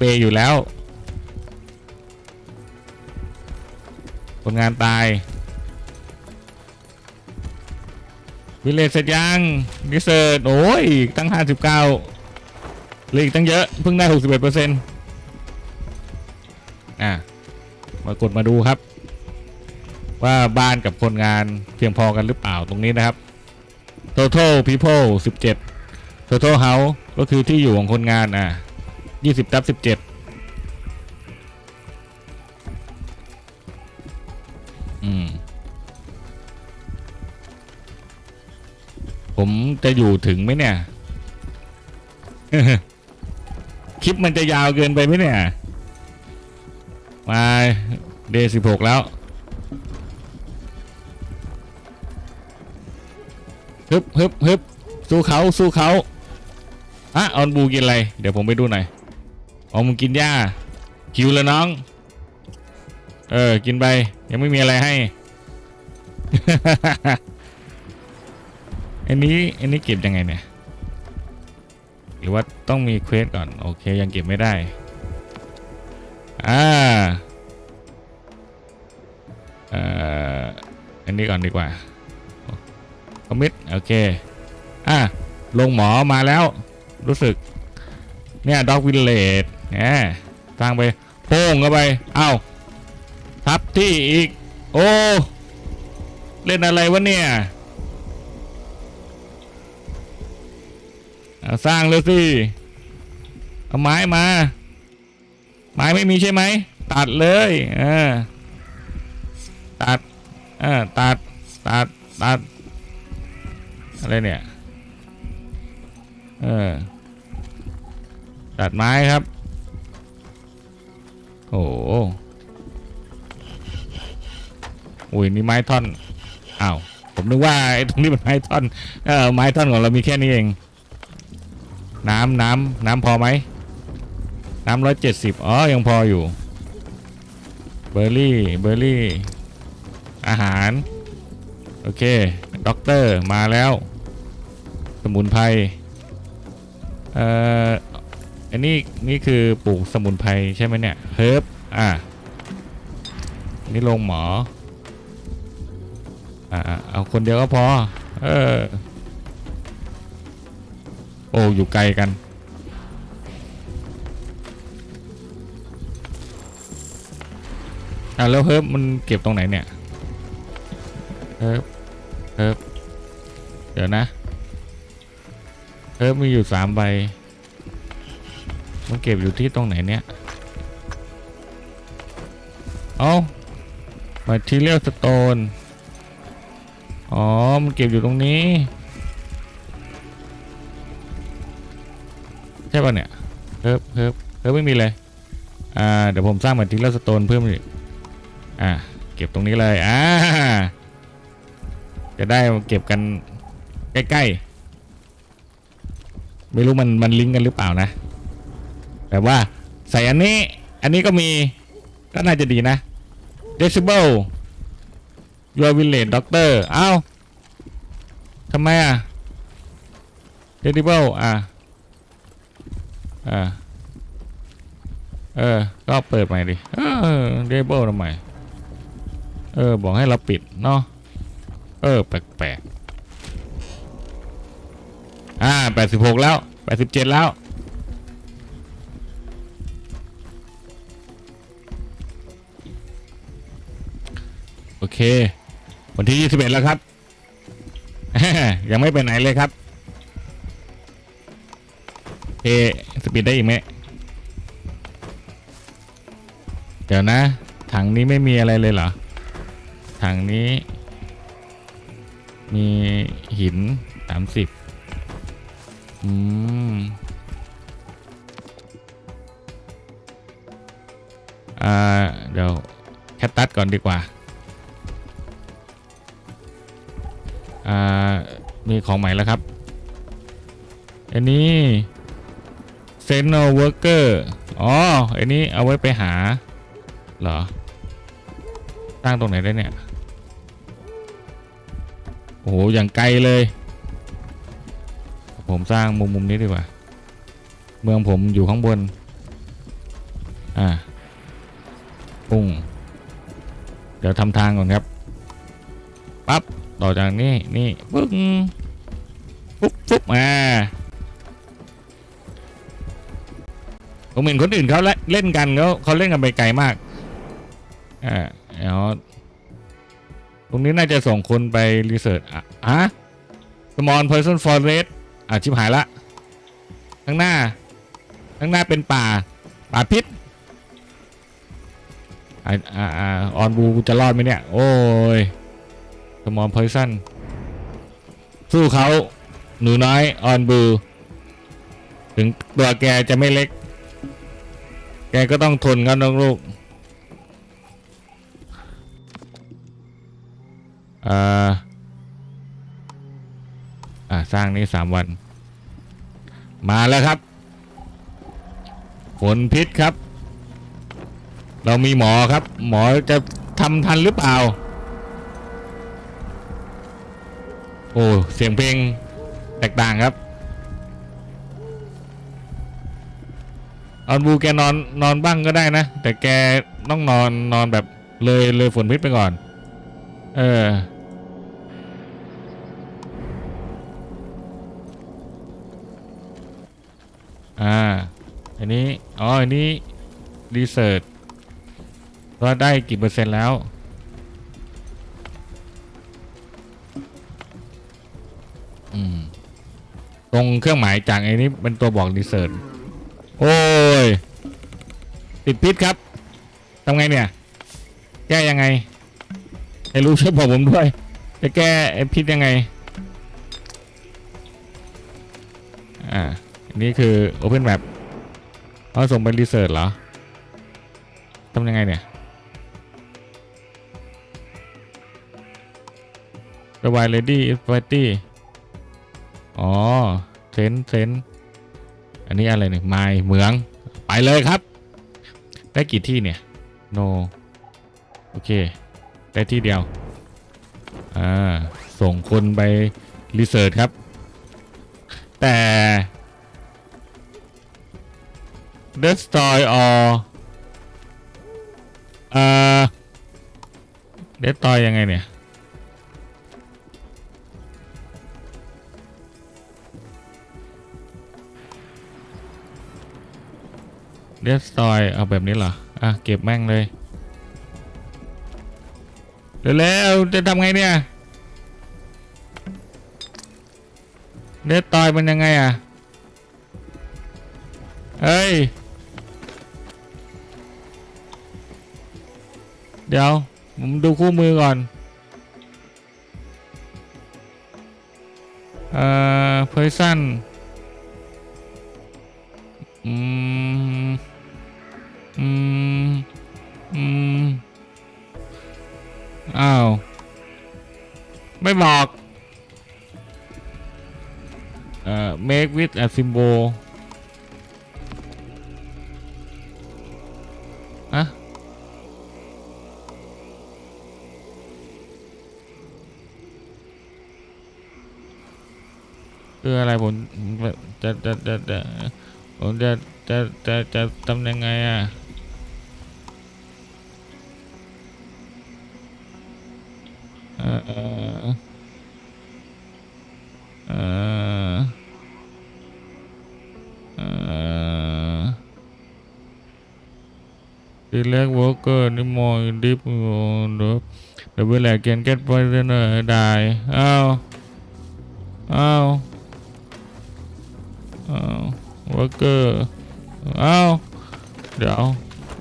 เปย์อยู่แล้ว คนงานตาย วิเลจเสร็จยังดิเซอร์โอ้ยตั้ง 59เหลยอีกตั้งเยอะ เพิ่งได้ 61เปอร์เซ็นต์อะ มากดมาดูครับ ว่าบ้านกับคนงานเพียงพอกันหรือเปล่าตรงนี้นะครับ total people 17 total house ก็คือที่อยู่ของคนงานอะ 20ทับ17อืม ผมจะอยู่ถึงไหมเนี่ย คลิปมันจะยาวเกินไปไหมเนี่ย มาเดย์สิบหกแล้วฮึบฮึบฮึบสู้เขาสู้เขาอะออนบูกินอะไร เดี๋ยวผมไปดูหน่อย อ๋อมึงกินหญ้าคิวแล้วน้อง เออ กินไป ยังไม่มีอะไรให้ อันนี้ อันนี้เก็บยังไงเนี่ย หรือว่าต้องมีเควสก่อน โอเค ยังเก็บไม่ได้ อ่าเอ่ออันนี้ก่อนดีกว่า คอมมิตโอเค อะลงหมอมาแล้ว รู้สึก เนี่ยด็อกวิลเลจ เนี่ยสร้างไปโป้งเข้าไปเอ้าทับที่อีก โอ้ เล่นอะไรวะเนี่ยสร้างเลยสิ เอาไม้มา ไม้ไม่มีใช่ไหม ตัดเลยเออตัดเออตัด ตัด ตัด อะไรเนี่ย เออ ตัดไม้ครับ โอ้โหอุ้ยนี่ไม้ท่อนอ้าวผมนึกว่าไอ้ตรงนี้เป็นไม้ท่อนเออไม้ท่อนของเรามีแค่นี้เอง น้ำน้ำน้ำพอไหมน้ำร้อยเจ็ดสิบอ๋อยังพออยู่เบอร์รี่เบอร์รี่ อาหาร โอเคด็อกเตอร์มาแล้ว สมุนไพรเอ่อ อันนี้นี่คือปลูกสมุนไพรใช่ไหมเนี่ยเฮิร์บอ่านี่ลงหมออ่าเอาคนเดียวก็พอ เออ โอ้อยู่ไกลกัน อ่าแล้วเฮิร์บมันเก็บตรงไหนเนี่ยเฮิร์บเฮิร์บเดี๋ยวนะเฮิร์บมีอยู่สามใบ เก็บอยู่ที่ตรงไหนเนี่ย เอามาทีเรียลสโตน อ๋อ มันเก็บอยู่ตรงนี้ ใช่ป่ะเนี่ยเฮิบเฮิบเฮิบไม่มีเลย อ่า เดี๋ยวผมสร้างมาทีเรียลสโตนเพิ่มอีกอ่า เก็บตรงนี้เลย อ่า จะได้เก็บกันใกล้ๆ ไม่รู้มันมันลิงก์กันหรือเปล่านะ แต่ว่าใส่อันนี้ อันนี้ก็มีก็น่าจะดีนะ decibel your village doctor เอ้าทำไมอะ decibel อะอ่าเออ ก็เปิดใหม่ดิ เออ decibel ทำไม เออ บอกให้เราปิดเนาะ เออ แปลกๆ อ่า 86 แล้ว 87 แล้ว วันที่ 21 แล้วครับ ยังไม่ไปไหนเลยครับเอสปีดได้อีกไหมเดี๋ยวนะ ถังนี้ไม่มีอะไรเลยเหรอ ถังนี้ มีหิน 30 อืมอ่าเดี๋ยว แคตตัดก่อนดีกว่า อ่ามีของใหม่แล้วครับ อันนี้เซนโนเวอร์เกอร์อ๋ออันนี้เอาไว้ไปหาเหรอตั้งตรงไหนได้เนี่ย โอ้โห อย่างไกลเลย ผมสร้างมุมมุมนี้ดีกว่า เมืองผมอยู่ข้างบน อ่าพุ่ง เดี๋ยวทำทางก่อนครับ ปั๊บ ต่อจากนี้นี่ปึ้งปุ๊บปุ๊บอ่าผมเห็นคนอื่นเขาเล่นกันเขาเขาเล่นกันไปไกลมากอ่าเดี๋ยวตรงนี้น่าจะส่งคนไปรีเสิร์ชอะฮะ small person forest อะชิบหายละข้างหน้าข้างหน้าเป็นป่า ป่าพิษอ่าอ่าอ่าออนบูจะรอดไหมเนี่ย โอ้ย small person สู้เขาหนูน้อย ออนบู ถึงตัวแกจะไม่เล็ก แกก็ต้องทนกันน้องลูกอ่าอ่าสร้างนี้สามวัน มาแล้วครับฝนพิษครับ เรามีหมอครับ หมอจะทำทันหรือเปล่า โอ้เสียงเพลงแตกต่างครับออนบูแกนอนนอนบ้างก็ได้นะ แต่แกต้องนอนนอนแบบเลยเลยฝนพิษไปก่อน เอออ่าอันนี้ อ๋อ อันนี้รีเสิร์ชว่าได้กี่เปอร์เซ็นต์แล้ว งเครื่องหมายจากไอ้นี้เป็นตัวบอกรีเสิร์ชโอ้ย ติดพิษครับทำไงเนี่ย แก้ยังไงให้รู้ช่วยบอกผมด้วย จะแก้ไอ้พิษยังไง อ่านนี้คือ Open Map เอาส่งไปรีเสิร์ชเหรอทำยังไงเนี่ย Provide ready party อ๋อ นเซนอันนี้อะไรเนี่ยไม้เหมือง ไปเลยครับ ได้กี่ที่เนี่ย no โอเค ได้ที่เดียว อ่า ส่งคนไปรีเสิร์ชครับ แต่ destroy or เอ่อ destroy ยังไงเนี่ย destroy เอาแบบนี้เหรอ อะ เก็บแม่งเลยเร็วๆจะทำไงเนี่ยเดสตอยมันยังไงอะ เฮ้ย เดี๋ยว ผมดูคู่มือก่อน เอ่อ person อื with a symbol อะคืออะไรผมจะจะจะจะผมจะจะจะจะทำยังไงอะ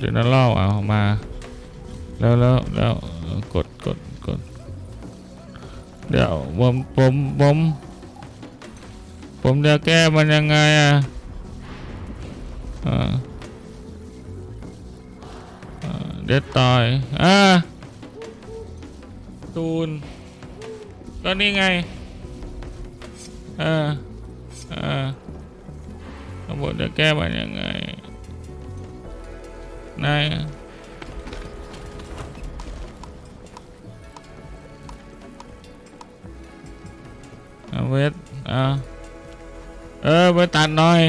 เดี๋ยวนั้นเล่าเอามาแล้วแล้วแล้วเอ่อกดกดกดเดี๋ยวผมผมผมผมจะแก้มันยังไงอะอ่า เด็ดตายอ่าตูนก็นี่ไงอ่าอ่าผมจะแก้มันยังไงนายเวทอะเออไปตัดหน่อย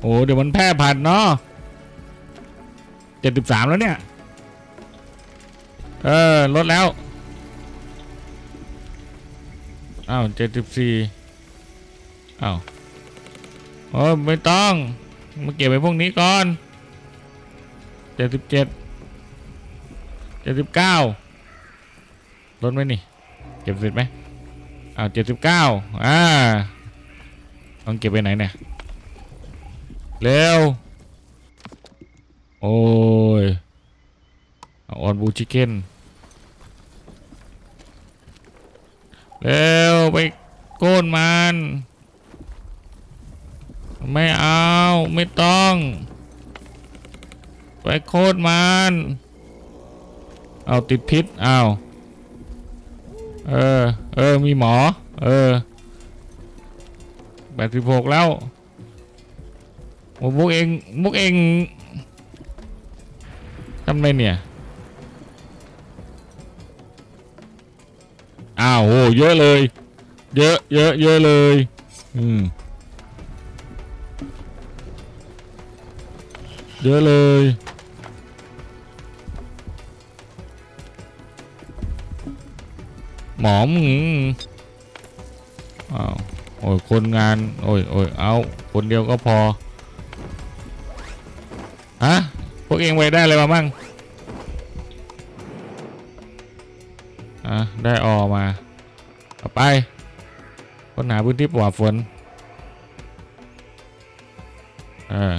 โอ้เดี๋ยวมันแพร่พันเนาะ เจ็ดสิบสามแล้วเนี่ย เออลดแล้วอ้าวเจ็ดสิบสี่อ้าวโอ้ยไม่ต้องมาเก็บไปพวกนี้ก่อนเจ็ดสิบเจ็ดเจ็ดสิบเก้าลดไหมนี่ เก็บเสร็จไหมอ้าวเจ็ดสิบเก้าอ่าต้องเก็บไปไหนเนี่ย เร็ว โอ้ยออนบูชิเก้นเร็วไปโก้นมัน ไม่เอาไม่ต้อง ไปโคตรมัน เอาติดพิษเอาเออ เออ มีหมอ เออแปดสิบหกแล้วโอ้พวกเองพวกเอง ทำไรเนี่ย อ้าวโหเยอะเลย เยอะเยอะเยอะเลย อืม เยอะเลยหมอมอืมอ้าว โอ้ย คนงาน โอ้ยโอ้ยเอา คนเดียวก็พอ วกเองไปได้อะไรมาบ้างอะได้ออมาเอาไปค้นหาพื้นที่ปลอดฝนเออ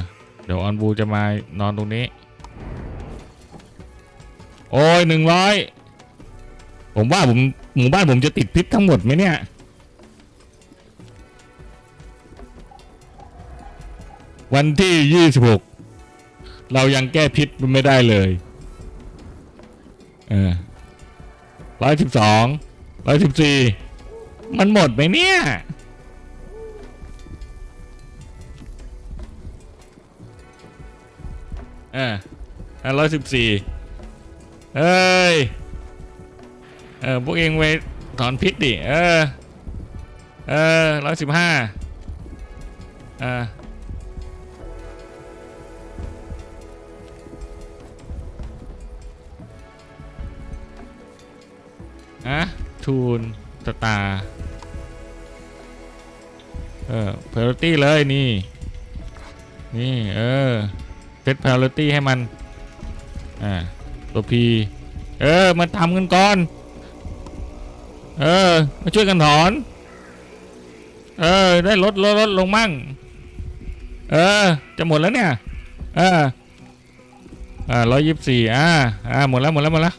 เดี๋ยวออนบูจะมานอนตรงนี้ โอ้ยหนึ่งร้อยผมว่าผมหมู่บ้านผมจะติดพิษทั้งหมดไหมเนี่ยวันที่ยี่สิบหก เรายังแก้พิษมันไม่ได้เลย เออร้อยสิบสองร้อยสิบสี่มันหมดไหมเนี่ย เออร้อยสิบสี่เอ้ย เออพวกเองไปถอนพิษดิ เออ เออร้อยสิบห้าอ่า ทูนสตาร์เออเพลตี้เลยนี่ นี่ เออเซตเพลตี้ให้มัน อ่า ตัวพีเออ มาทำกันก่อน เออ มาช่วยกันถอน เออ ได้ลดลดลดลงมั่ง เออ จะหมดแล้วเนี่ย เออ อ่าร้อยยี่สิบสี่อ่า อ่า หมดแล้ว หมดแล้ว หมดแล้ว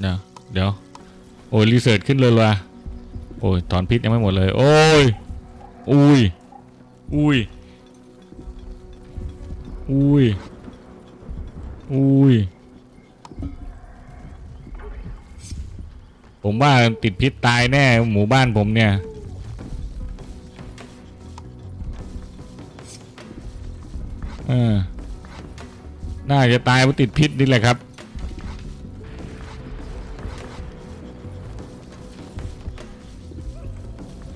เดี๋ยวเดี๋ยวโอ้ยรีเสิร์ชขึ้นเลยว่ะโอ้ยถอนพิษยังไม่หมดเลย โอ้ยอุ้ยอุ้ยอุ้ยอุ้ยผมว่าติดพิษตายแน่หมู่บ้านผมเนี่ยเออน่าจะตายเพราะติดพิษนี่แหละครับ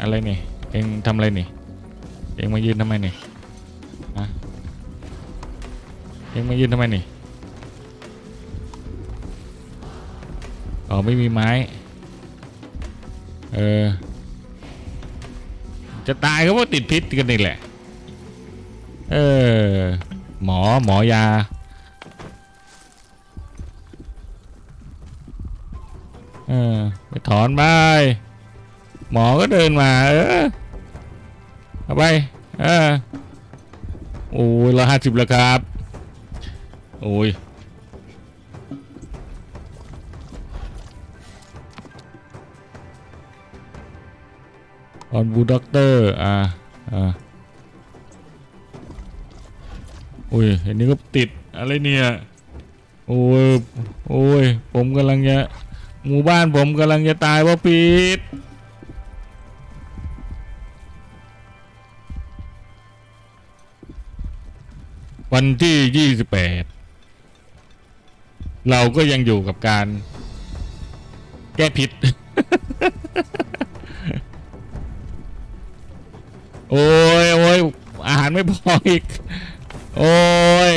อะไรนี่ เองทำอะไรนี่ เองมายืนทำไมนี่ฮะเองมายืนทำไมนี่อ๋อไม่มีไม้ เออ จะตายก็เพราะติดพิษกันนี่แหละ เออ หมอหมอยาเออไปถอนไป หมอก็เดินมา เออเอาไป เออ โอ้ยร้อยห้าสิบแล้วครับ โอ้ยออนบูด็อกเตอร์ อ่า อ่าโอ้ยอันนี้ก็ติดอะไรเนี่ย โอ้ย โอ้ย ผมกำลังจะ หมู่บ้านผมกำลังจะตายเพราะพิษ วันที่ 28 เราก็ยังอยู่กับการ แก้พิษ โอ้ยโอ้ยอาหารไม่พออีก โอ้ย